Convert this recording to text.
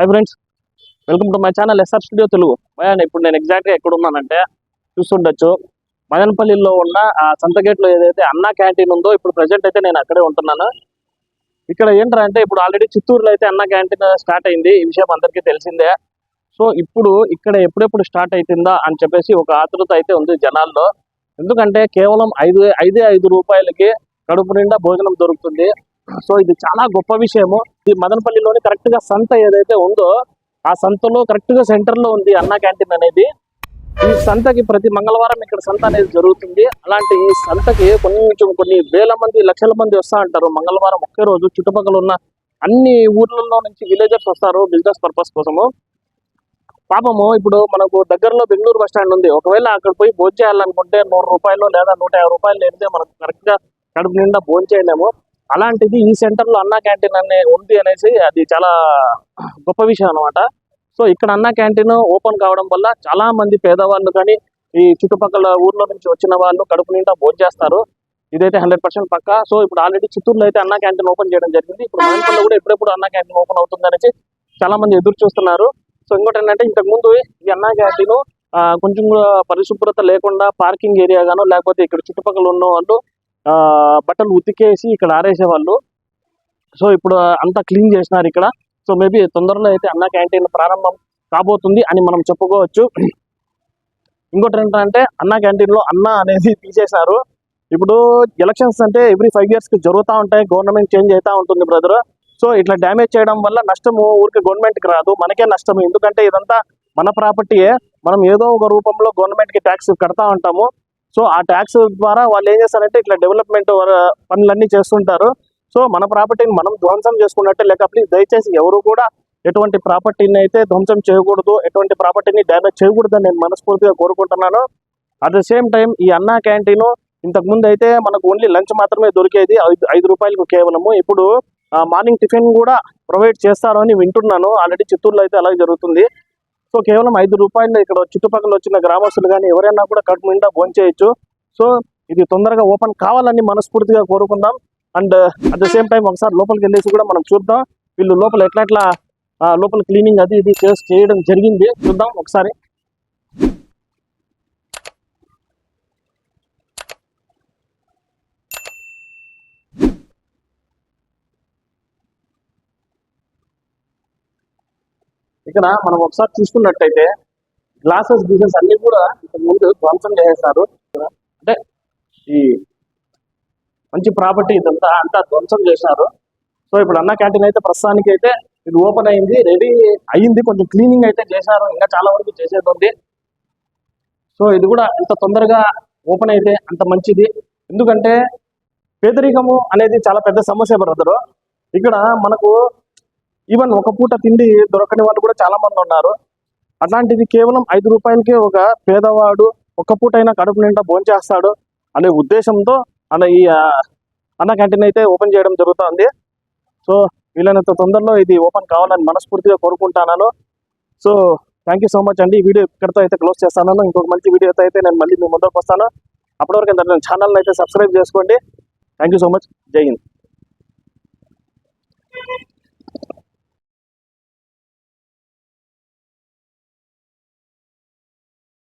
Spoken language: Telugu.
Hi friends welcome to my channel S R studio Telugu Mayan ఇప్పుడు నేను ఎగ్జాక్ట్గా ఎక్కడ ఉన్నానంటే చూస్తుండొచ్చు. మదనపల్లిలో ఉన్న ఆ సంతగేట్లో ఏదైతే అన్నా క్యాంటీన్ ఉందో ఇప్పుడు ప్రజెంట్ అయితే నేను అక్కడే ఉంటున్నాను. ఇక్కడ ఏంటంటే అంటే ఇప్పుడు ఆల్రెడీ చిత్తూరులో అయితే అన్నా క్యాంటీన్ స్టార్ట్ అయింది. ఈ విషయం అందరికీ తెలిసిందే. సో ఇప్పుడు ఇక్కడ ఎప్పుడెప్పుడు స్టార్ట్ అవుతుందా అని చెప్పేసి ఒక ఆతృత అయితే ఉంది జనాల్లో. ఎందుకంటే కేవలం ఐదు ఐదే ఐదు రూపాయలకి కడుపు నిండా భోజనం దొరుకుతుంది. సో ఇది చాలా గొప్ప విషయము. ఇది మదనపల్లిలోని కరెక్ట్గా సంత ఏదైతే ఉందో ఆ సంతలో కరెక్ట్గా సెంటర్లో ఉంది అన్నా క్యాంటీన్ అనేది. ఈ సంతకి ప్రతి మంగళవారం ఇక్కడ సంత అనేది జరుగుతుంది. అలాంటి ఈ సంతకి కొంచెం కొన్ని వేల మంది లక్షల మంది వస్తా ఉంటారు. మంగళవారం ఒకే రోజు చుట్టుపక్కల ఉన్న అన్ని ఊర్లలో నుంచి విలేజర్స్ వస్తారు బిజినెస్ పర్పస్ కోసము. పాపము ఇప్పుడు మనకు దగ్గరలో బెంగళూరు బస్ స్టాండ్ ఉంది. ఒకవేళ అక్కడ పోయి భోజనం చేయాలనుకుంటే నూరు రూపాయలు లేదా నూట యాభై రూపాయలు లేనిదే మనకు కరెక్ట్గా కడుపు నిండా భోజనం చేయలేము. అలాంటిది ఈ సెంటర్లో అన్నా క్యాంటీన్ అనే ఉంది అనేసి అది చాలా గొప్ప విషయం అన్నమాట. సో ఇక్కడ అన్నా క్యాంటీన్ ఓపెన్ కావడం వల్ల చాలా మంది పేదవాళ్ళు కానీ ఈ చుట్టుపక్కల ఊర్లో నుంచి వచ్చిన వాళ్ళు కడుపు నిండా భోజనం చేస్తారు. ఇదైతే హండ్రెడ్ పర్సెంట్ పక్కా. సో ఇప్పుడు ఆల్రెడీ చిత్తూరులో అయితే అన్నా క్యాంటీన్ ఓపెన్ చేయడం జరిగింది. ఇప్పుడు మదనపల్లిలో కూడా ఎప్పుడెప్పుడు అన్నా క్యాంటీన్ ఓపెన్ అవుతుంది అనేసి చాలా మంది ఎదురు చూస్తున్నారు. సో ఇంకోటి ఏంటంటే ఇంతకు ముందు ఈ అన్నా క్యాంటీన్ కొంచెం పరిశుభ్రత లేకుండా పార్కింగ్ ఏరియా గానో లేకపోతే ఇక్కడ చుట్టుపక్కల ఉన్న వాళ్ళు బట్టలు ఉతికేసి ఇక్కడ ఆరేసేవాళ్ళు. సో ఇప్పుడు అంతా క్లీన్ చేసినారు ఇక్కడ. సో మేబీ తొందరలో అయితే అన్న క్యాంటీన్ ప్రారంభం కాబోతుంది అని మనం చెప్పుకోవచ్చు. ఇంకోటి ఏంటంటే అన్న క్యాంటీన్లో అన్న అనేది తీసేశారు. ఇప్పుడు ఎలక్షన్స్ అంటే ఎవ్రీ ఫైవ్ ఇయర్స్కి జరుగుతూ ఉంటాయి. గవర్నమెంట్ చేంజ్ అవుతా ఉంటుంది బ్రదర్. సో ఇట్లా డ్యామేజ్ చేయడం వల్ల నష్టము ఊరికి గవర్నమెంట్కి రాదు. మనకే నష్టం ఎందుకంటే ఇదంతా మన ప్రాపర్టీయే. మనం ఏదో ఒక రూపంలో గవర్నమెంట్కి ట్యాక్స్ కడతా ఉంటాము. సో ఆ ట్యాక్స్ ద్వారా వాళ్ళు ఏం చేస్తారంటే ఇట్లా డెవలప్మెంట్ పనులన్నీ చేస్తుంటారు. సో మన ప్రాపర్టీని మనం ధ్వంసం చేసుకున్నట్టే లేక ప్లీజ్ దయచేసి ఎవరు కూడా ఎటువంటి ప్రాపర్టీని అయితే ధ్వంసం చేయకూడదు ఎటువంటి ప్రాపర్టీని డ్యామేజ్ చేయకూడదని నేను మనస్ఫూర్తిగా కోరుకుంటున్నాను. అట్ ద సేమ్ టైం ఈ అన్నా క్యాంటీన్ ఇంతకు ముందు అయితే మనకు ఓన్లీ లంచ్ మాత్రమే దొరికేది ఐదు ఐదు రూపాయలకు కేవలము. ఇప్పుడు మార్నింగ్ టిఫిన్ కూడా ప్రొవైడ్ చేస్తారు అని వింటున్నాను. ఆల్రెడీ చిత్తూరులో అయితే అలాగే జరుగుతుంది. సో కేవలం ఐదు రూపాయలు ఇక్కడ చుట్టుపక్కల వచ్చిన గ్రామస్తులు కానీ ఎవరైనా కూడా కడుపు నిండా భోంచేయచ్చు. సో ఇది తొందరగా ఓపెన్ కావాలని మనస్ఫూర్తిగా కోరుకుందాం. And at the same time ఒకసారి లోపలికి వెళ్ళేసి కూడా మనం చూద్దాం. వీళ్ళు లోపల ఎట్లా ఎట్లా లోపల క్లీనింగ్ అది ఇది చేయడం జరిగింది. చూద్దాం ఒకసారి. ఇక్కడ మనం ఒకసారి చూసుకున్నట్టయితే గ్లాసెస్ బిజినెస్ అన్ని కూడా ఇక్కడ ముందు ధ్వంసం చేసేసారు. అంటే ఈ మంచి ప్రాపర్టీ ఇదంతా అంతా ధ్వంసం చేశారు. సో ఇప్పుడు అన్న క్యాంటీన్ అయితే ప్రస్తుతానికి అయితే ఇది ఓపెన్ అయింది రెడీ అయ్యింది కొంచెం క్లీనింగ్ అయితే చేశారు ఇంకా చాలా వరకు చేసేది ఉంది. సో ఇది కూడా ఎంత తొందరగా ఓపెన్ అయితే అంత మంచిది. ఎందుకంటే పేదరికము అనేది చాలా పెద్ద సమస్య బ్రదరు. ఇక్కడ మనకు ఈవెన్ ఒక పూట తిండి దొరకని వాళ్ళు కూడా చాలా మంది ఉన్నారు. అట్లాంటిది కేవలం ఐదు రూపాయలకే ఒక పేదవాడు ఒక్క పూట అయినా కడుపు నిండా భోంచేస్తాడు అనే ఉద్దేశంతో అన్న ఈ అన్న క్యాంటీన్ అయితే ఓపెన్ చేయడం జరుగుతుంది. సో వీలైనంత తొందరలో ఇది ఓపెన్ కావాలని మనస్ఫూర్తిగా కోరుకుంటున్నాను. So thank you so much అండి. ఈ వీడియో ఇక్కడితో అయితే క్లోజ్ చేస్తాను. ఇంకొక మంచి వీడియోతో అయితే నేను మళ్ళీ మీ ముందుకు వస్తాను. అప్పటివరకు ఛానల్ని ఛానల్ అయితే సబ్స్క్రైబ్ చేసుకోండి. థ్యాంక్ యూ సో మచ్ జై హింద్